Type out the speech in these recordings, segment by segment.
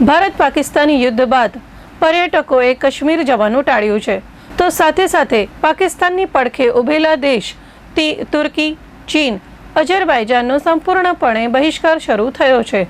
ભારત પાકિસ્તાની યુદ્ધ બાદ પર્યટકોએ કાશ્મીર જવાનું ટાળ્યું છે. તો સાથે સાથે પાકિસ્તાનની પડખે ઉભેલા દેશ તુર્કી, ચીન અજરબાઈજાનનો સંપૂર્ણપણે બહિષ્કાર શરૂ થયો છે.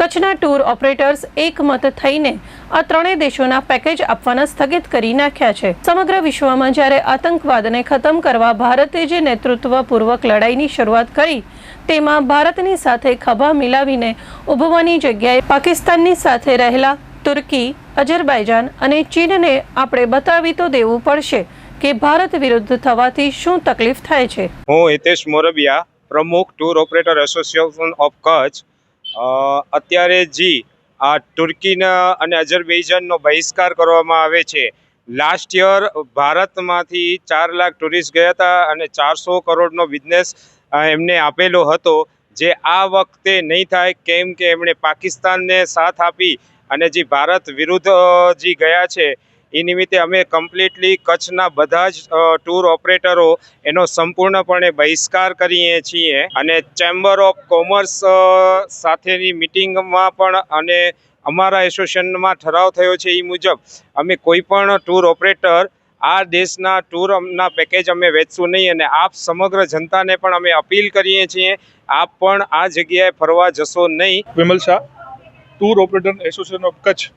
કચ્છના ટૂર ઓપરેટર્સ એકમત થઈને આ ત્રણેય દેશોના પેકેજ આપવાના સ્થગિત કરી નાખ્યા છે. સમગ્ર વિશ્વમાં જ્યારે આતંકવાદને ખતમ કરવા ભારતે જે નેતૃત્વપૂર્વક લડાઈની શરૂઆત કરી, તેમાં ભારતની સાથે ખભા મિલાવીને ઊભવાની જગ્યાએ પાકિસ્તાનની સાથે રહેલા તુર્કી અજરબાઈજાન અને ચીનને આપણે બતાવી તો દેવું પડશે કે ભારત વિરુદ્ધ થવાથી શું તકલીફ થાય છે. હું હિતેશ મોરબિયા, પ્રમુખ tour operator association of Kutch અત્યારે જી, આ તુર્કીના અને અઝરબૈજાનનો બહિષ્કાર કરવામાં આવે છે. લાસ્ટ યર ભારતમાંથી ચાર લાખ ટુરિસ્ટ ગયા હતા અને ચારસો કરોડનો બિઝનેસ એમને આપેલો હતો. જે આ વખતે નહીં થાય કેમ કે એમણે પાકિસ્તાનને સાથ આપી અને જે ભારત વિરુદ્ધ જે ગયા છે એ નિમિત્તે અમે કમ્પ્લીટલી કચ્છના બધા જ ટૂર ઓપરેટરો એનો સંપૂર્ણપણે બહિષ્કાર કરીએ છીએ અને ચેમ્બર ઓફ કોમર્સ સાથેની મિટિંગમાં પણ અને અમારા એસોસિએશનમાં ઠરાવ થયો છે એ મુજબ, અમે કોઈ પણ ટૂર ઓપરેટર આ દેશના ટૂરના પેકેજ અમે વેચશું નહીં અને આપ સમગ્ર જનતાને પણ અમે અપીલ કરીએ છીએ, આપ પણ આ જગ્યાએ ફરવા જશો નહીં. Vimal Shah tour operator association of Kutch.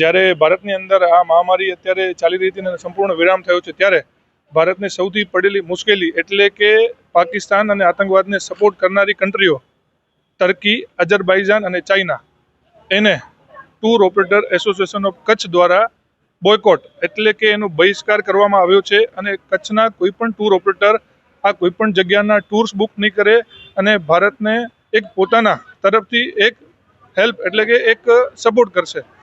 જ્યારે ભારતની અંદર આ મહામારી અત્યારે ચાલી રહી હતી અને સંપૂર્ણ વિરામ થયો છે, ત્યારે ભારતને સૌથી પડેલી મુશ્કેલી એટલે કે પાકિસ્તાન અને આતંકવાદને સપોર્ટ કરનારી કન્ટ્રીઓ ટર્કી અજરબાઈજાન અને ચાઇના એને tour operator association of Kutch દ્વારા બોયકોટ એટલે કે એનો બહિષ્કાર કરવામાં આવ્યો છે અને કચ્છના કોઈપણ ટૂર ઓપરેટર આ કોઈપણ જગ્યાના ટૂર્સ બુક નહીં કરે અને ભારતને એક પોતાના તરફથી એક હેલ્પ એટલે કે એક સપોર્ટ કરશે.